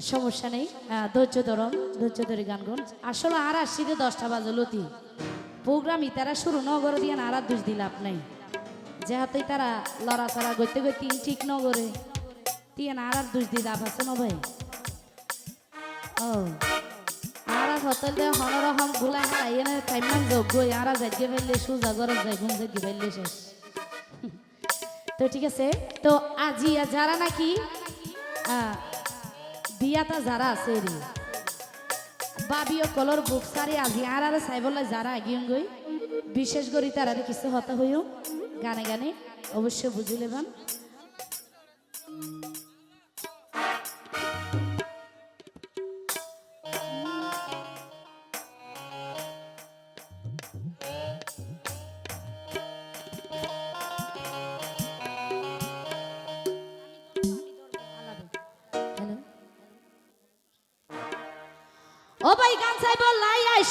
সমস্যা নেই। আহ, ধৈর্য ধরুন ধৈর্য ধরে গান গুন আসলে আর আসছিতে দশটা বাজে লতি। প্রোগ্রাম ইতারা শুরু নগর দিয়ে আর আর দুষ দিলাপ নাই। যেহেতু তারা লড়াচড়া করতে করতে ঠিক নগরে দিয়ে আর আর দুষ দিয়ে লাভ আছে না ভাই? ও আর আর হোটেল দিয়ে হনরহমগুলা হেলা এনে টাইমান যোগ্য আর যাইতে ফেললে সুজা গরজ যায় ঘুম থেকে ফেললে শেষ। তো ঠিক আছে তো আজি যারা নাকি বিয়াটা যারা আছে রে বাবিও কলর বুক সারি আজি আর আর সাইবলাই যারা আগিয়ে গই বিশেষ করে তারা কিছু হতা হইও গানে। গানে অবশ্যই বুঝি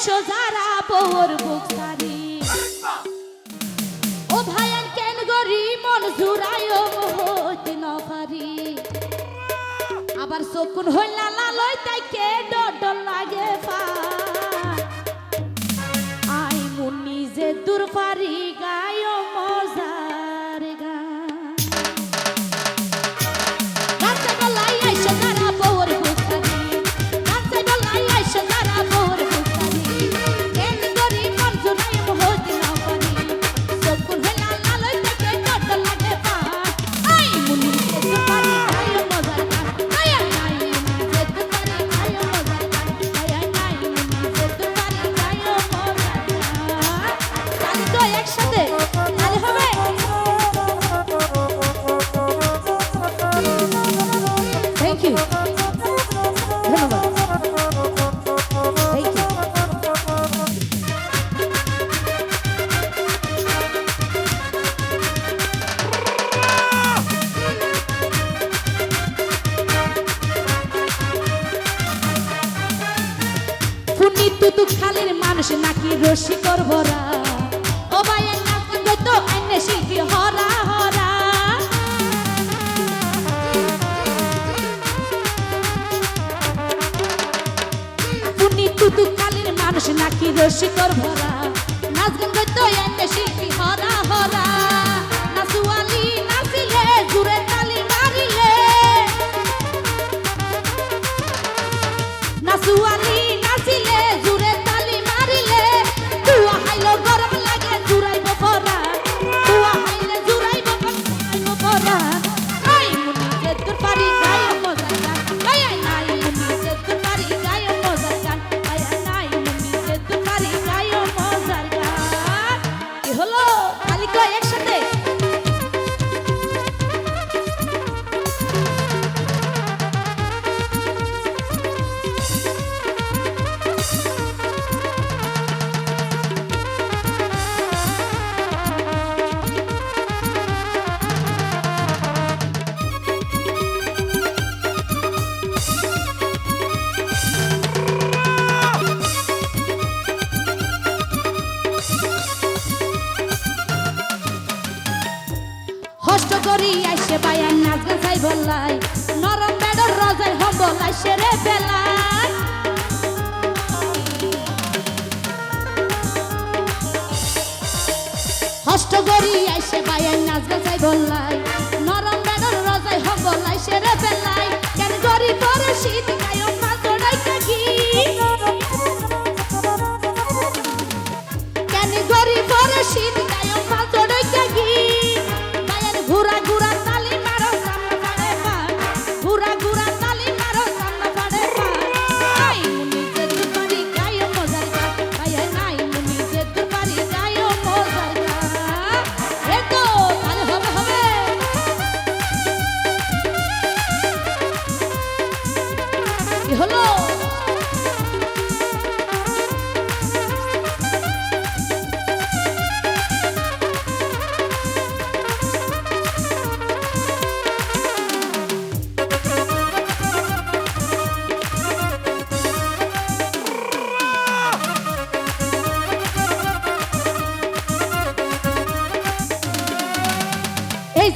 আইসো যারা বউর বুক সারি। ও ভাই আন কেন গরি মন জুড়ায় হইতে ন আবার চকুন হইলা লালই তাই কে ডল লাগে পা আই মুন নিজে দূর তুতু খালির মানুষ নাকি রশি করবরা ও ভাই নাচ তো আইনে শিল্পী, হরা হরা। তুতু কালির মানুষ নাকি রসিকর ভরা নাচ গান তো এনে শিল্পী হষ্ট করি, আইসে বায়ান নাচ গান চাই বললাই নরম বেডর রজাই হম্বল আইসে রে বেলাই হষ্ট করি, আইসে বায়ান নাচ গান চাই বললাই নরম বেডর রজাই হম্বল আইসে রে বেলাই কেন গরি পরে শীত cura.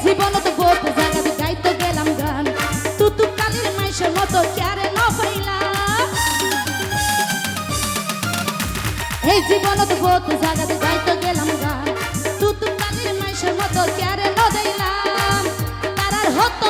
জীবনত বোধ জায়গাতে গাইতে গেলাম গান। তুতু কালির মাইসের মতো ক্যারে ন পাইলাম। এই জীবনত বোধ জায়গাতে গাইতে গেলাম গান। তুতু কালির মাইসের মতো ক্যারে ন দিলাম। তারার হতো